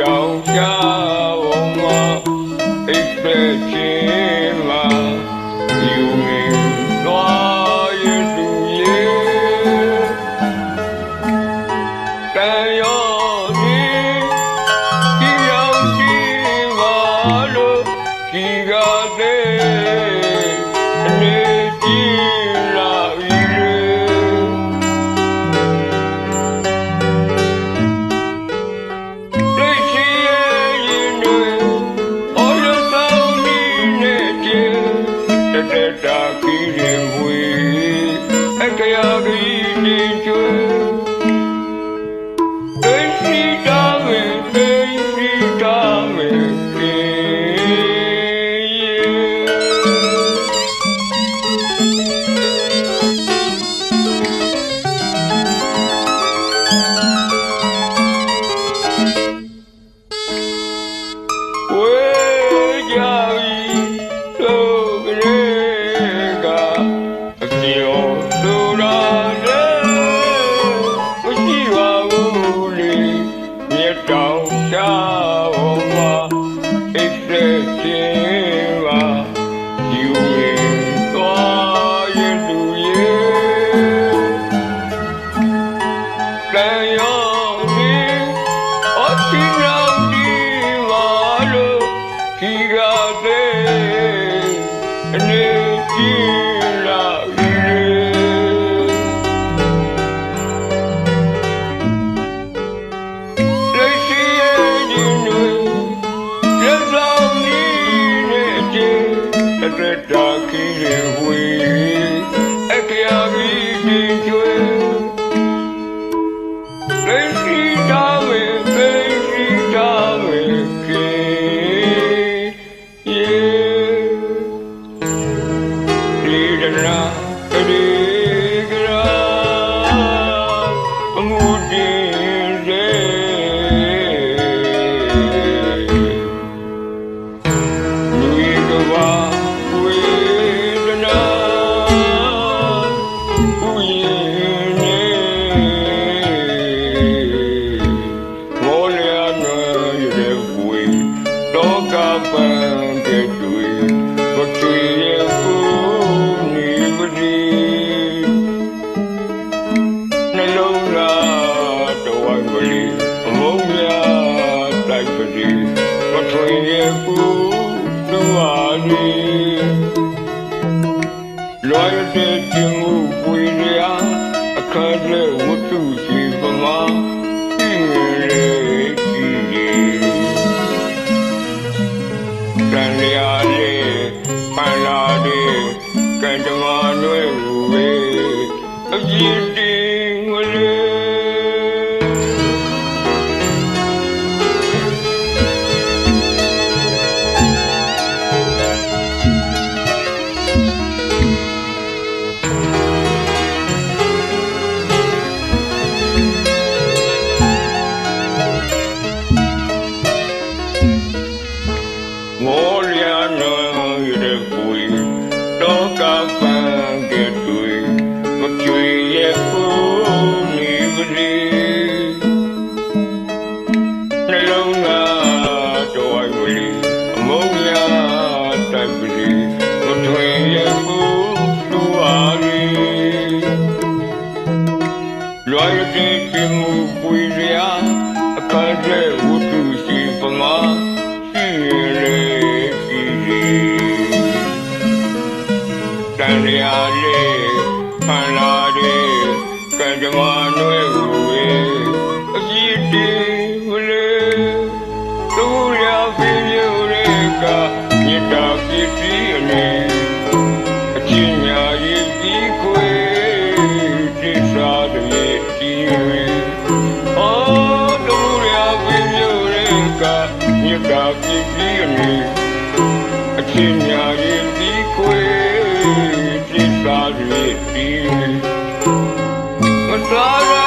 တောင်ချ 该有。Música day, and if you loyalty တင်မှုဝေရာအခက်လက်ဝတ္ထုစီပမာပြည်လေကြီးတန်ရာ Loyalty to move with ya, a country would do she for more. ချင်းညာရင်ဒီခွေပြစ်စားရည်ပြီး Sorry.